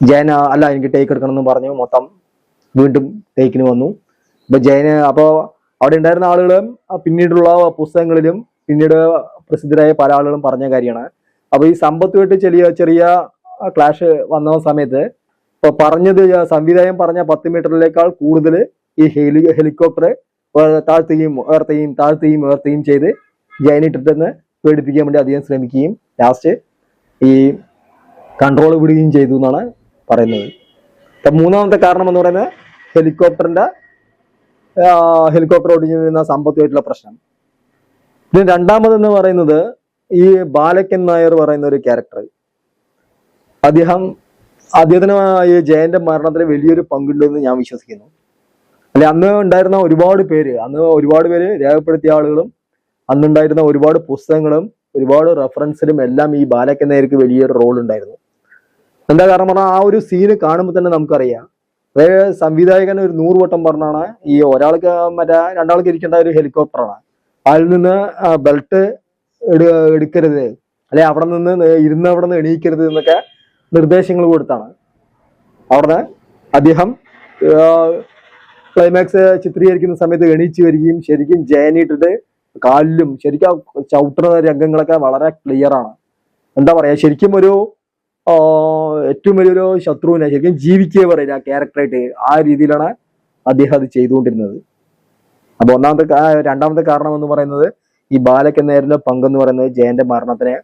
ജയൻ അല്ല എനിക്ക് ടേക്ക് എടുക്കണം എന്ന് പറഞ്ഞു. മൊത്തം വീണ്ടും ടേക്കിന് വന്നു. അപ്പൊ ജയന് അപ്പോ അവിടെ ഉണ്ടായിരുന്ന ആളുകളും പിന്നീടുള്ള പുസ്തകങ്ങളിലും പിന്നീട് പ്രസിദ്ധരായ പല ആളുകളും പറഞ്ഞ കാര്യമാണ്. അപ്പൊ ഈ സമ്പത്തുമായിട്ട് ചെറിയ ചെറിയ ക്ലാഷ് വന്ന സമയത്ത് ഇപ്പൊ പറഞ്ഞത് സംവിധായകൻ പറഞ്ഞ പത്ത് മീറ്ററിലേക്കാൾ കൂടുതൽ ഈ ഹെലി ഹെലികോപ്റ്റർ താഴ്ത്തുകയും ഉയർത്തുകയും താഴ്ത്തുകയും ഉയർത്തുകയും ചെയ്ത് ജയനിട്ടിട്ടെന്ന് പേടിപ്പിക്കാൻ വേണ്ടി അധികം ശ്രമിക്കുകയും ലാസ്റ്റ് ഈ കൺട്രോൾ വിടുകയും ചെയ്തു എന്നാണ് പറയുന്നത്. അപ്പൊ മൂന്നാമത്തെ കാരണം എന്ന് പറയുന്നത് ഹെലികോപ്റ്ററിന്റെ ഹെലികോപ്റ്റർ ഓടിച്ചിരുന്ന സമ്പത്തുമായിട്ടുള്ള പ്രശ്നം. പിന്നെ രണ്ടാമതെന്ന് പറയുന്നത് ഈ ബാലക്കൻ നായർ പറയുന്ന ഒരു ക്യാരക്ടർ. അദ്ദേഹം അദ്ദേഹത്തിന് ഈ ജയന്റെ മരണത്തിൽ വലിയൊരു പങ്കുണ്ടെന്ന് ഞാൻ വിശ്വസിക്കുന്നു. അല്ലെ അന്ന് ഉണ്ടായിരുന്ന ഒരുപാട് പേര് അന്ന് ഒരുപാട് പേര് രേഖപ്പെടുത്തിയ ആളുകളും അന്നുണ്ടായിരുന്ന ഒരുപാട് പുസ്തകങ്ങളും ഒരുപാട് റെഫറൻസിലും എല്ലാം ഈ ബാലക്കൻ നായർക്ക് വലിയൊരു റോൾ ഉണ്ടായിരുന്നു. എന്താ കാരണം പറഞ്ഞാൽ ആ ഒരു സീന് കാണുമ്പോൾ തന്നെ നമുക്കറിയാം. അതായത് സംവിധായകൻ ഒരു നൂറ് വട്ടം പറഞ്ഞാണ് ഈ ഒരാൾക്ക് മറ്റേ രണ്ടാൾക്ക് ഇരിക്കേണ്ട ഒരു ഹെലികോപ്റ്ററാണ് അതിൽ നിന്ന് ബെൽറ്റ് എടുക്കരുത്. അല്ലെ അവിടെ നിന്ന് ഇരുന്ന് അവിടെ നിന്ന് എണീക്കരുത് എന്നൊക്കെ നിർദ്ദേശങ്ങൾ കൊടുത്താണ്. അവിടെ അദ്ദേഹം ക്ലൈമാക്സ് ചിത്രീകരിക്കുന്ന സമയത്ത് എണീച്ച് വരികയും ശരിക്കും ജയനിട്ടിട്ട് കാലിലും ശരിക്കും ചവിട്ടുന്ന രംഗങ്ങളൊക്കെ വളരെ ക്ലിയർ ആണ്. എന്താ പറയാ ശരിക്കും ഒരു ഏറ്റവും വലിയൊരു ശത്രുവിനെ ശരിക്കും ജീവിക്കുക പറയുന്ന ആ ക്യാരക്ടറായിട്ട്. ആ രീതിയിലാണ് അദ്ദേഹം അത് ചെയ്തുകൊണ്ടിരുന്നത്. അപ്പൊ ഒന്നാമത്തെ രണ്ടാമത്തെ കാരണം എന്ന് പറയുന്നത് ഈ ബാലയ്ക്ക് നേരിലെ പങ്കെന്ന് പറയുന്നത് ജയന്റെ മരണത്തിന്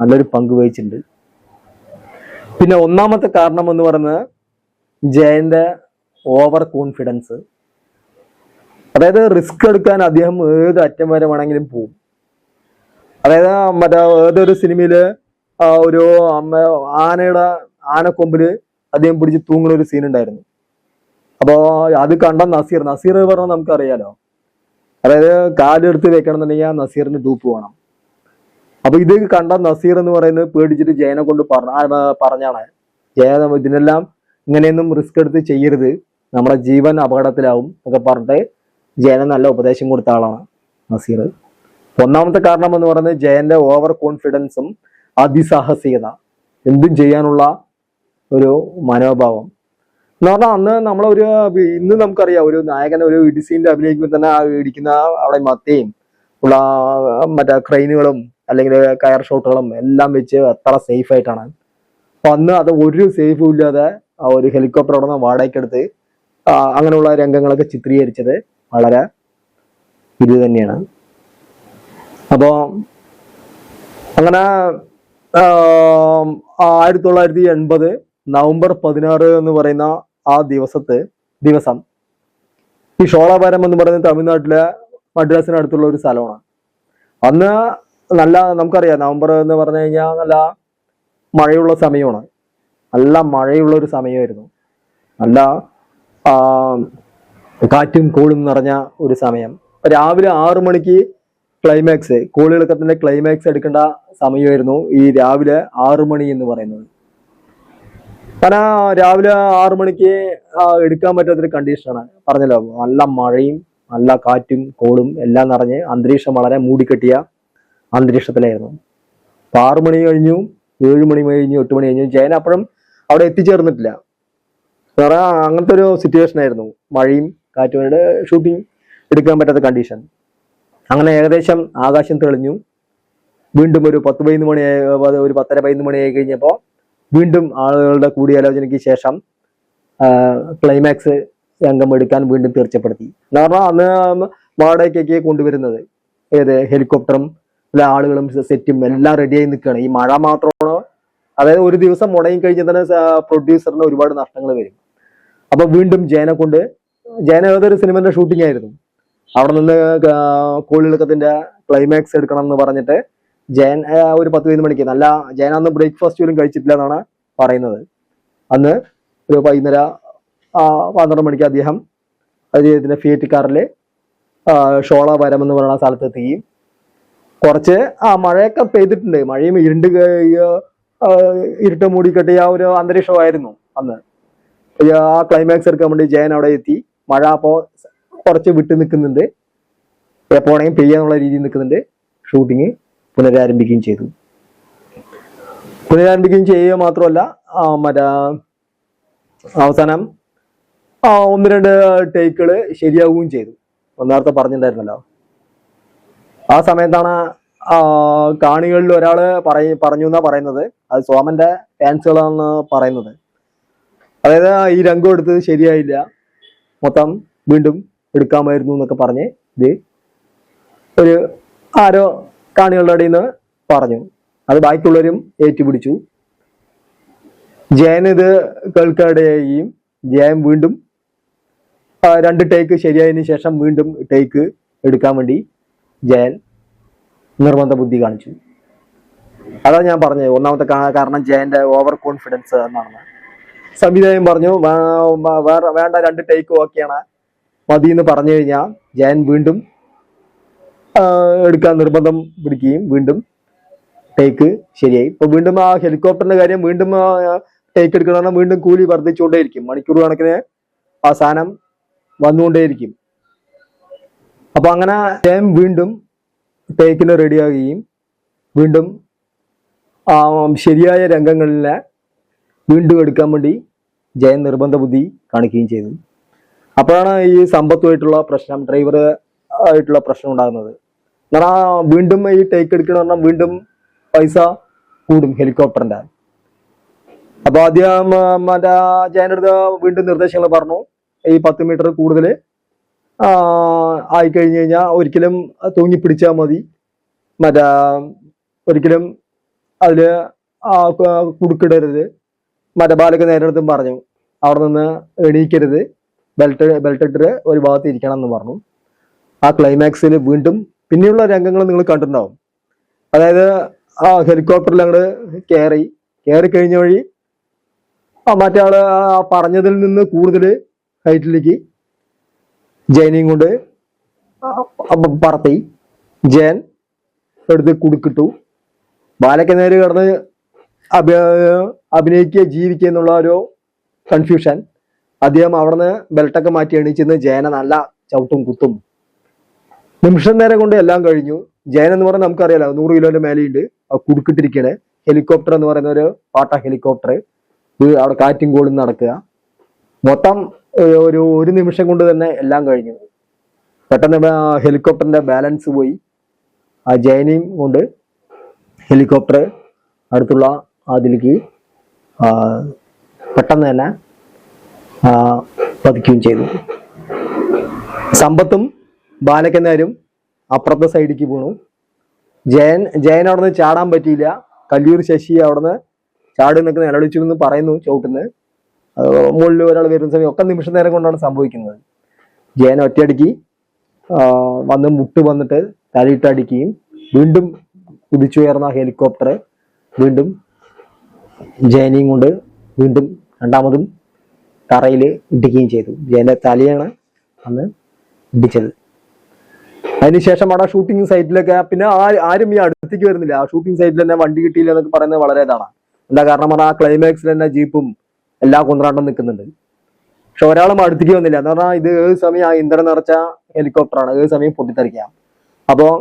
നല്ലൊരു പങ്ക് വഹിച്ചിട്ടുണ്ട്. പിന്നെ ഒന്നാമത്തെ കാരണം എന്ന് പറയുന്നത് ജയന്റെ ഓവർ കോൺഫിഡൻസ്. അതായത് റിസ്ക് എടുക്കാൻ അദ്ദേഹം ഏത് അറ്റം വരെ വേണമെങ്കിലും പോവും. അതായത് മറ്റേ ഏതൊരു സിനിമയിൽ ഒരു ആനയുടെ ആനക്കൊമ്പിൽ അദ്ദേഹം പിടിച്ച് തൂങ്ങുന്ന ഒരു സീൻ ഉണ്ടായിരുന്നു. അപ്പോ അത് കണ്ട നസീർ നസീർ പറഞ്ഞാൽ നമുക്കറിയാലോ. അതായത് കാലെടുത്ത് വെക്കണമെന്നുണ്ടെങ്കിൽ ആ നസീറിന് ഡൂപ്പ് വേണം. അപ്പൊ ഇത് കണ്ട നസീർ എന്ന് പറയുന്നത് പേടിച്ചിട്ട് ജയനെ കൊണ്ട് പറഞ്ഞ പറഞ്ഞാണ്. ജയ ഇതിനെല്ലാം ഇങ്ങനെയൊന്നും റിസ്ക് എടുത്ത് ചെയ്യരുത്. നമ്മുടെ ജീവൻ അപകടത്തിലാവും എന്നൊക്കെ പറഞ്ഞിട്ട് ജയന് നല്ല ഉപദേശം കൊടുത്ത ആളാണ് നസീർ. ഒന്നാമത്തെ കാരണം എന്ന് പറയുന്നത് ജയന്റെ ഓവർ കോൺഫിഡൻസും അതിസാഹസികത എന്തും ചെയ്യാനുള്ള ഒരു മനോഭാവം. എന്ന് പറഞ്ഞാൽ അന്ന് നമ്മളൊരു ഇന്ന് നമുക്കറിയാം ഒരു നായകനെ ഒരു ഇടിസീനിൽ അഭിനയിക്കുമ്പോൾ തന്നെ ആ ഇടിക്കുന്ന അവിടെ മത്തയും ഉള്ള മറ്റേ ക്രെയിനുകളും അല്ലെങ്കിൽ കയർ ഷോട്ടുകളും എല്ലാം വെച്ച് എത്ര സേഫ് ആയിട്ടാണ്. അപ്പൊ അന്ന് അത് ഒരു സേഫും ഇല്ലാതെ ആ ഒരു ഹെലികോപ്റ്റർ അവിടെ നിന്ന് വാടകയ്ക്കെടുത്ത് അങ്ങനെയുള്ള രംഗങ്ങളൊക്കെ ചിത്രീകരിച്ചത് വളരെ ഇത് തന്നെയാണ്. അപ്പോ അങ്ങനെ ആയിരത്തി തൊള്ളായിരത്തി എൺപത് നവംബർ പതിനാറ് എന്ന് പറയുന്ന ആ ദിവസത്തെ ദിവസം. ഈ ഷോളാപാരം എന്ന് പറയുന്നത് തമിഴ്നാട്ടിലെ മദ്രാസിനടുത്തുള്ള ഒരു സ്ഥലമാണ്. അന്ന് നല്ല നമുക്കറിയാം നവംബർ എന്ന് പറഞ്ഞു കഴിഞ്ഞാൽ നല്ല മഴയുള്ള സമയമാണ്. നല്ല മഴയുള്ള ഒരു സമയമായിരുന്നു. നല്ല കാറ്റും കോളും നിറഞ്ഞ ഒരു സമയം. രാവിലെ ആറു മണിക്ക് ക്ലൈമാക്സ് കോളിളക്കത്തിന്റെ ക്ലൈമാക്സ് എടുക്കേണ്ട സമയമായിരുന്നു. ഈ രാവിലെ ആറു മണി എന്ന് പറയുന്നത്. കാരണം രാവിലെ ആറു മണിക്ക് എടുക്കാൻ പറ്റാത്തൊരു കണ്ടീഷനാണ് പറഞ്ഞല്ലോ നല്ല മഴയും നല്ല കാറ്റും കോളും എല്ലാം നിറഞ്ഞ് അന്തരീക്ഷം വളരെ മൂടിക്കെട്ടിയ അന്തരീക്ഷത്തിലായിരുന്നു. അപ്പൊ ആറു മണി കഴിഞ്ഞു ഏഴ് മണി കഴിഞ്ഞു എട്ട് മണി കഴിഞ്ഞു ജയൻ അപ്പോഴും അവിടെ എത്തിച്ചേർന്നിട്ടില്ല. അങ്ങനത്തെ ഒരു സിറ്റുവേഷൻ ആയിരുന്നു. മഴയും കാറ്റുമായിട്ട് ഷൂട്ടിംഗ് എടുക്കാൻ പറ്റാത്ത കണ്ടീഷൻ അങ്ങനെ ഏകദേശം ആകാശം തെളിഞ്ഞു. വീണ്ടും ഒരു പത്ത് പതിനൊന്ന് മണി ഒരു പത്തര പതിനൊന്ന് മണിയായി കഴിഞ്ഞപ്പോൾ വീണ്ടും ആളുകളുടെ കൂടിയാലോചനയ്ക്ക് ശേഷം ക്ലൈമാക്സ് രംഗം എടുക്കാൻ വീണ്ടും തീർച്ചപ്പെടുത്തി. പറഞ്ഞാൽ അന്ന് വാടകയ്ക്കൊക്കെ കൊണ്ടുവരുന്നത് ഏത്? ഹെലികോപ്റ്ററും എല്ലാ ആളുകളും സെറ്റും എല്ലാം റെഡിയായി നിൽക്കുകയാണ്. ഈ മഴ മാത്രമാണ്? അതായത് ഒരു ദിവസം മുടങ്ങി കഴിഞ്ഞാൽ തന്നെ പ്രൊഡ്യൂസറിന് ഒരുപാട് നഷ്ടങ്ങൾ വരും. അപ്പൊ വീണ്ടും ജയനെ കൊണ്ട് ജയന ഏതൊരു സിനിമന്റെ ഷൂട്ടിംഗ് ആയിരുന്നു. അവിടെ നിന്ന് കോളിളക്കത്തിന്റെ ക്ലൈമാക്സ് എടുക്കണം എന്ന് പറഞ്ഞിട്ട് ജയൻ ഒരു പത്ത് പതിനൊന്ന് മണിക്ക് നല്ല ജയൻ അന്ന് ബ്രേക്ക്ഫാസ്റ്റ് പോലും കഴിച്ചിട്ടില്ല എന്നാണ് പറയുന്നത്. അന്ന് ഒരു വൈകുന്നേര പന്ത്രണ്ട് മണിക്ക് അദ്ദേഹം അദ്ദേഹത്തിന്റെ ഫിയറ്റ് കാറിൽ ഷോള വരം എന്ന് പറയുന്ന സ്ഥലത്തെത്തുകയും കുറച്ച് ആ മഴയൊക്കെ പെയ്തിട്ടുണ്ട്. മഴയും ഇരുണ്ട് ഇരുട്ട് മൂടിക്കെട്ടിയ ആ ഒരു അന്തരീക്ഷമായിരുന്നു അന്ന്. ആ ക്ലൈമാക്സ് എടുക്കാൻ വേണ്ടി ജയൻ അവിടെ എത്തി. മഴ അപ്പോ കുറച്ച് വിട്ടു നിൽക്കുന്നുണ്ട്. എപ്പോഴെങ്കിലും പെയ്യാന്നുള്ള രീതിയിൽ നിൽക്കുന്നുണ്ട്. ഷൂട്ടിങ് പുനരാരംഭിക്കുകയും ചെയ്തു. പുനരാരംഭിക്കുകയും ചെയ്യുക മാത്രമല്ല മറ്റേ അവസാനം ഒന്ന് രണ്ട് ടേക്കുകൾ ശരിയാവുകയും ചെയ്തു. നേരത്തെ പറഞ്ഞിട്ടുണ്ടായിരുന്നല്ലോ. ആ സമയത്താണ് കാണികളിൽ ഒരാൾ പറയ പറഞ്ഞു എന്നാ പറയുന്നത്. അത് സോമന്റെ ഫാൻസുകളാണ് പറയുന്നത്. അതായത് ഈ രംഗം എടുത്തത് ശരിയായില്ല. മൊത്തം വീണ്ടും എടുക്കാമായിരുന്നു എന്നൊക്കെ പറഞ്ഞ് ഇത് ഒരു ആരോ കാണികളുടെ ഇടയിൽ നിന്ന് പറഞ്ഞു. അത് ബാക്കിയുള്ളവരും ഏറ്റുപിടിച്ചു. ജയൻ ഇത് കേൾക്കാടെയും ജയൻ വീണ്ടും രണ്ട് ടേക്ക് ശരിയായതിനു ശേഷം വീണ്ടും ടേക്ക് എടുക്കാൻ വേണ്ടി ജയൻ നിർബന്ധ ബുദ്ധി കാണിച്ചു. അതാണ് ഞാൻ പറഞ്ഞത്. ഒന്നാമത്തെ കാരണം ജയന്റെ ഓവർ കോൺഫിഡൻസ് എന്നാണ് സംവിധായകൻ പറഞ്ഞു "വേ- വേ- വേറെ വേണ്ട രണ്ട് ടേക്ക് ഓക്കെയാണ്. മതി എന്ന് പറഞ്ഞു കഴിഞ്ഞാൽ ജയൻ വീണ്ടും എടുക്കാൻ നിർബന്ധം പിടിക്കുകയും വീണ്ടും ടേക്ക് ശരിയായി. ഇപ്പൊ വീണ്ടും ആ ഹെലികോപ്റ്ററിന്റെ കാര്യം വീണ്ടും ടേക്ക് എടുക്കണം വീണ്ടും കൂലി വർദ്ധിച്ചുകൊണ്ടേയിരിക്കും. മണിക്കൂർ കണക്കിന് ആ സാധനം വന്നുകൊണ്ടേയിരിക്കും. അപ്പൊ അങ്ങനെ ജയം വീണ്ടും ടേക്കിന് റെഡിയാകുകയും വീണ്ടും ആ ശരിയായ രംഗങ്ങളിലെ വീണ്ടും എടുക്കാൻ വേണ്ടി ജയൻ നിർബന്ധ ബുദ്ധി കാണിക്കുകയും ചെയ്തു. അപ്പോഴാണ് ഈ സമ്പത്തുമായിട്ടുള്ള പ്രശ്നം ഡ്രൈവർ ആയിട്ടുള്ള പ്രശ്നം ഉണ്ടാകുന്നത്. ആ വീണ്ടും ഈ ടേക്ക് എടുക്കണ പറഞ്ഞാൽ വീണ്ടും പൈസ കൂടും ഹെലികോപ്റ്ററിന്റെ അപ്പൊ ആദ്യം മറ്റേ ജയന്റെ അടുത്ത് വീണ്ടും നിർദ്ദേശങ്ങൾ പറഞ്ഞു. ഈ പത്ത് മീറ്റർ കൂടുതൽ ആയി കഴിഞ്ഞു കഴിഞ്ഞാൽ ഒരിക്കലും തൂങ്ങി പിടിച്ചാൽ മതി. മറ്റേ ഒരിക്കലും അതിൽ കുടുക്കിടരുത്. മറ്റേ ബാലൊക്കെ നേരിടത്തും പറഞ്ഞു. അവിടെ നിന്ന് എണീക്കരുത്. ബെൽറ്റ് ബെൽറ്റ് ഇട്ടിട്ട് ഒരു ഭാഗത്ത് ഇരിക്കണം എന്ന് പറഞ്ഞു. ആ ക്ലൈമാക്സിൽ വീണ്ടും പിന്നെയുള്ള രംഗങ്ങൾ നിങ്ങൾ കണ്ടിട്ടുണ്ടാവും. അതായത് ആ ഹെലികോപ്റ്ററിൽ അങ്ങോട്ട് കയറി കയറി കഴിഞ്ഞ വഴി ആ മറ്റേ ആൾ ആ പറഞ്ഞതിൽ നിന്ന് കൂടുതൽ ഹൈറ്റിലേക്ക് ജയനെയും കൊണ്ട് പറത്തി. ജയൻ എടുത്ത് കുടുക്കിട്ടു. ബാലയ്ക്ക് നേരെ കിടന്ന് അഭി അഭിനയിക്കുക ജീവിക്കുക എന്നുള്ള ഒരു കൺഫ്യൂഷൻ അദ്ദേഹം അവിടുന്ന് ബെൽട്ടൊക്കെ മാറ്റി എണീച്ചെന്ന് ജയന നല്ല ചവിട്ടും കുത്തും. നിമിഷം നേരം കൊണ്ട് എല്ലാം കഴിഞ്ഞു. ജയൻ എന്ന് പറഞ്ഞാൽ നമുക്കറിയാലോ നൂറ് കിലോന്റെ മേലെയുണ്ട്. കുടുക്കിട്ടിരിക്കണേ ഹെലികോപ്റ്റർ എന്ന് പറയുന്ന ഒരു പാട്ട ഹെലികോപ്റ്റർ. അവിടെ കാറ്റും കോളും നടക്കുക. മൊത്തം ഒരു ഒരു നിമിഷം കൊണ്ട് തന്നെ എല്ലാം കഴിഞ്ഞു. പെട്ടെന്ന് ഹെലികോപ്റ്ററിന്റെ ബാലൻസ് പോയി. ആ ജയനെയും കൊണ്ട് ഹെലികോപ്റ്റർ അടുത്തുള്ള അതിലേക്ക് പെട്ടെന്ന് തന്നെ പതിക്കുകയും ചെയ്തു. സമ്പത്തും ബാലക്കന്നാരും അപ്പുറത്തെ സൈഡിലേക്ക് പോണു. ജയൻ ജയൻ അവിടെ നിന്ന് ചാടാൻ പറ്റിയില്ല. കല്ലൂർ ശശി അവിടുന്ന് ചാടി നിൽക്കുന്ന നിലവിളിച്ചു എന്ന് പറയുന്നു ചവിട്ടുന്ന് മുകളിൽ ഒരാൾ വരുന്ന സമയം ഒക്കെ നിമിഷ നേരം കൊണ്ടാണ് സംഭവിക്കുന്നത്. ജയൻ ഒറ്റയടിക്ക് വന്ന് മുട്ട് വന്നിട്ട് തലയിട്ടടിക്കുകയും വീണ്ടും കുതിച്ചുയർന്ന ഹെലികോപ്റ്റർ വീണ്ടും ജയനെയും കൊണ്ട് വീണ്ടും രണ്ടാമതും തറയിൽ ഇടിക്കുകയും ചെയ്തു. വിജയന്റെ തലയാണ് അന്ന് ഇടിച്ചത്. അതിനുശേഷം അവിടെ ഷൂട്ടിംഗ് സൈറ്റിലൊക്കെ പിന്നെ ആരും ഈ അടുത്തേക്ക് വരുന്നില്ല. ആ ഷൂട്ടിംഗ് സൈറ്റിൽ തന്നെ വണ്ടി കിട്ടിയില്ല എന്നൊക്കെ പറയുന്നത് വളരെ ഇതാണ്. എന്താ കാരണം പറഞ്ഞാൽ ആ ക്ലൈമാക്സിൽ തന്നെ ജീപ്പും എല്ലാ കുന്ത്രാണ്ടും നിൽക്കുന്നുണ്ട്. പക്ഷെ ഒരാളും അടുത്തേക്ക് വന്നില്ല. എന്ന് പറഞ്ഞാൽ ഇത് ഏത് സമയം ആ ഇന്ധനം നിറച്ച ഹെലികോപ്റ്ററാണ് ഏത് സമയം പൊട്ടിത്തെറിക്കാം. അപ്പോൾ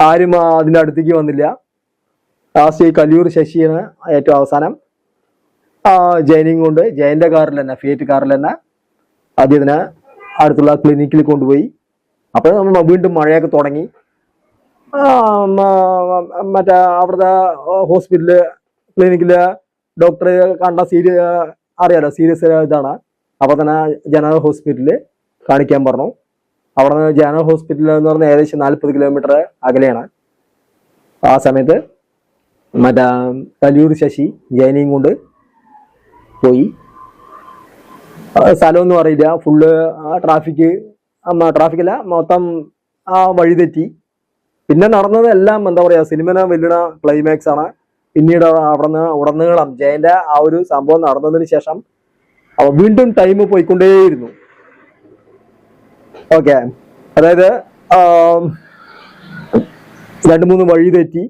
ആരും അതിന്റെ അടുത്തേക്ക് വന്നില്ല. ലാസ്റ്റ് ഈ കല്ലൂർ ശശിയാണ് ഏറ്റവും അവസാനം ജയനെയും കൊണ്ട് ജയന്റെ കാറിൽ തന്നെ ഫിയറ്റ് കാറിൽ തന്നെ അദ്ദേഹത്തിനെ അടുത്തുള്ള ക്ലിനിക്കിൽ കൊണ്ടുപോയി. അപ്പോൾ നമ്മൾ വീണ്ടും മഴയൊക്കെ തുടങ്ങി. മറ്റേ അവിടുത്തെ ഹോസ്പിറ്റൽ ക്ലിനിക്കിൽ ഡോക്ടർ കണ്ട സീരിയ അറിയാലോ സീരിയസ് ഇതാണ്. അപ്പോൾ തന്നെ ജനറൽ ഹോസ്പിറ്റലിൽ കാണിക്കാൻ പറഞ്ഞു. അവിടെ നിന്ന് ജനറൽ ഹോസ്പിറ്റലിൽ എന്ന് പറഞ്ഞാൽ ഏകദേശം നാൽപ്പത് കിലോമീറ്റർ അകലെയാണ്. ആ സമയത്ത് മറ്റേ കല്ലൂർ ശശി ജയനെയും കൊണ്ട് പോയി. സ്ഥലമൊന്നും അറിയില്ല. ഫുള്ള് ട്രാഫിക് ട്രാഫിക് അല്ല മൊത്തം ആ വഴി തെറ്റി. പിന്നെ നടന്നതെല്ലാം എന്താ പറയാ സിനിമനെ വെല്ലുന്ന ക്ലൈമാക്സ് ആണ്. പിന്നീട് അവിടുന്ന് ഉടനീളം ജയന്റെ ആ ഒരു സംഭവം നടന്നതിന് ശേഷം വീണ്ടും ടൈം പോയിക്കൊണ്ടേയിരുന്നു. ഓക്കെ അതായത് രണ്ട് മൂന്ന് വഴി തെറ്റി.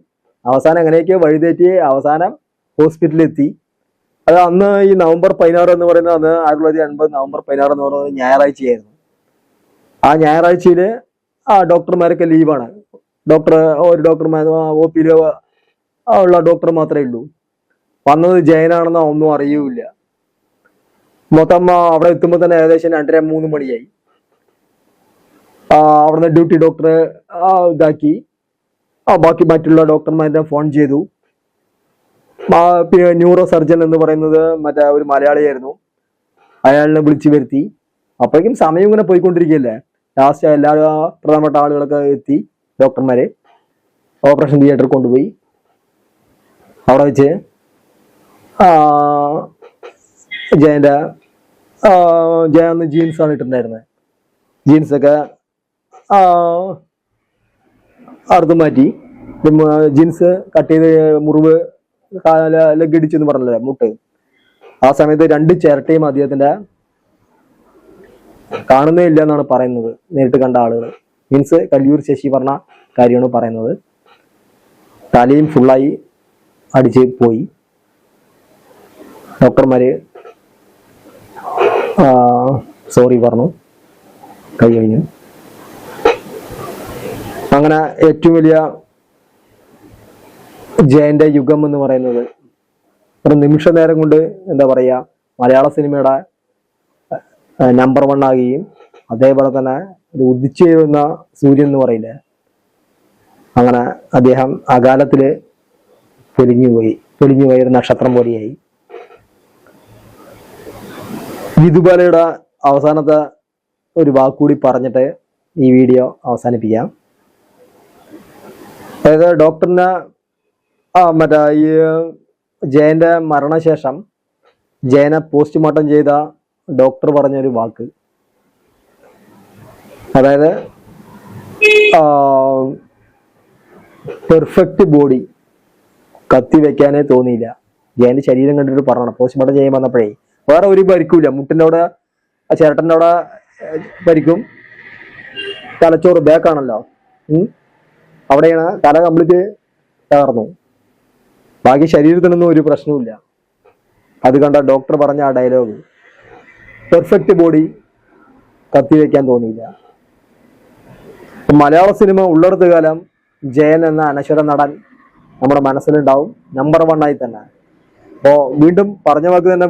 അവസാനം എങ്ങനെയൊക്കെ വഴി തെറ്റി അവസാനം ഹോസ്പിറ്റലിൽ എത്തി. അത് അന്ന് ഈ നവംബർ പതിനാറ് എന്ന് പറയുന്നത് അന്ന് ആയിരത്തി തൊള്ളായിരത്തി അൻപത് നവംബർ പതിനാറ് എന്ന് പറയുന്നത് ഞായറാഴ്ചയായിരുന്നു. ആ ഞായറാഴ്ചയിൽ ആ ഡോക്ടർമാരൊക്കെ ലീവാണ്. ഡോക്ടർ ഒരു ഡോക്ടർമാർ ഒ പിയിൽ ഉള്ള ഡോക്ടർ മാത്രമേ ഉള്ളൂ. വന്നത് ജയനാണെന്ന് ഒന്നും അറിയൂല മൊത്തം അവിടെ എത്തുമ്പോൾ തന്നെ ഏകദേശം രണ്ടര മൂന്ന് മണിയായി. അവിടുന്ന് ഡ്യൂട്ടി ഡോക്ടറെ ഇതാക്കി. ബാക്കി മറ്റുള്ള ഡോക്ടർമാരെ ഫോൺ ചെയ്തു. ന്യൂറോ സർജൻ എന്ന് പറയുന്നത് മറ്റേ ഒരു മലയാളിയായിരുന്നു. അയാളിനെ വിളിച്ചു വരുത്തി. അപ്പോഴേക്കും സമയം ഇങ്ങനെ പോയിക്കൊണ്ടിരിക്കുകയല്ലേ. ലാസ്റ്റ് എല്ലാ പ്രധാനപ്പെട്ട ആളുകളൊക്കെ എത്തി ഡോക്ടർമാരെ ഓപ്പറേഷൻ തിയേറ്ററിൽ കൊണ്ടുപോയി. അവിടെ വെച്ച് ജയന്റെ ജയ അന്ന് ജീൻസ് ആണ് ഇട്ടിട്ടുണ്ടായിരുന്നത് ജീൻസൊക്കെ അറുത്ത് മാറ്റി. ജീൻസ് കട്ട് ചെയ്ത് മുറിവ് ലെഗ് പറഞ്ഞല്ലേ മുട്ട്. ആ സമയത്ത് രണ്ട് ചിരട്ടയും അദ്ദേഹത്തിന്റെ കാണുന്നേ ഇല്ല എന്നാണ് പറയുന്നത് നേരിട്ട് കണ്ട ആളുകൾ മീൻസ് കല്ലിയൂർ ശശി പറഞ്ഞ കാര്യമാണ് പറയുന്നത്. തലയും ഫുള്ളായി അടിച്ച് പോയി. ഡോക്ടർമാര് സോറി പറഞ്ഞു. കൈ കഴിഞ്ഞു. അങ്ങനെ ഏറ്റവും വലിയ ജയന്റെ യുഗം എന്ന് പറയുന്നത്. ഒരു നിമിഷ നേരം കൊണ്ട് എന്താ പറയാ മലയാള സിനിമയുടെ നമ്പർ വൺ ആകുകയും അതേപോലെ തന്നെ ഒരു ഉദിച്ചുയരുന്ന സൂര്യൻ എന്ന് പറയില്ലേ അങ്ങനെ അദ്ദേഹം അകാലത്തിൽ പൊലിഞ്ഞുപോയി പൊലിഞ്ഞുപോയി ഒരു നക്ഷത്രം പോലെയായി. വിധുബാലയുടെ അവസാനത്തെ ഒരു വാക്കുകൂടി പറഞ്ഞിട്ട് ഈ വീഡിയോ അവസാനിപ്പിക്കാം. അതായത് ഡോക്ടറിന് ആ മറ്റേ ഈ ജയന്റെ മരണശേഷം ജയനെ പോസ്റ്റ്മോർട്ടം ചെയ്ത ഡോക്ടർ പറഞ്ഞൊരു വാക്ക്. അതായത് പെർഫെക്റ്റ് ബോഡി കത്തി വെക്കാനേ തോന്നിയില്ല. ജയന്റെ ശരീരം കണ്ടിട്ട് പറഞ്ഞു പോസ്റ്റ്മോർട്ടം ചെയ്യാൻ വന്നപ്പോഴേ വേറെ ഒരു പരിക്കൂല മുട്ടിന്റെ അവിടെ ആ ചേട്ടന്റെ അവിടെ പരിക്കും തലച്ചോറ് ബാക്കാണല്ലോ. അവിടെയാണ് തല കംപ്ലീറ്റ് തകർന്നു. ബാക്കി ശരീരത്തിനൊന്നും ഒരു പ്രശ്നവുമില്ല. അത് കണ്ട ഡോക്ടർ പറഞ്ഞ ആ ഡയലോഗ് പെർഫെക്റ്റ് ബോഡി കത്തി വെക്കാൻ തോന്നിയില്ല. മലയാള സിനിമ ഉള്ളിടത്ത് കാലം ജയൻ എന്ന അനശ്വര നടൻ നമ്മുടെ മനസ്സിലുണ്ടാവും. നമ്പർ വൺ ആയി തന്നെ. അപ്പോ വീണ്ടും പറഞ്ഞ വാക്ക് തന്നെ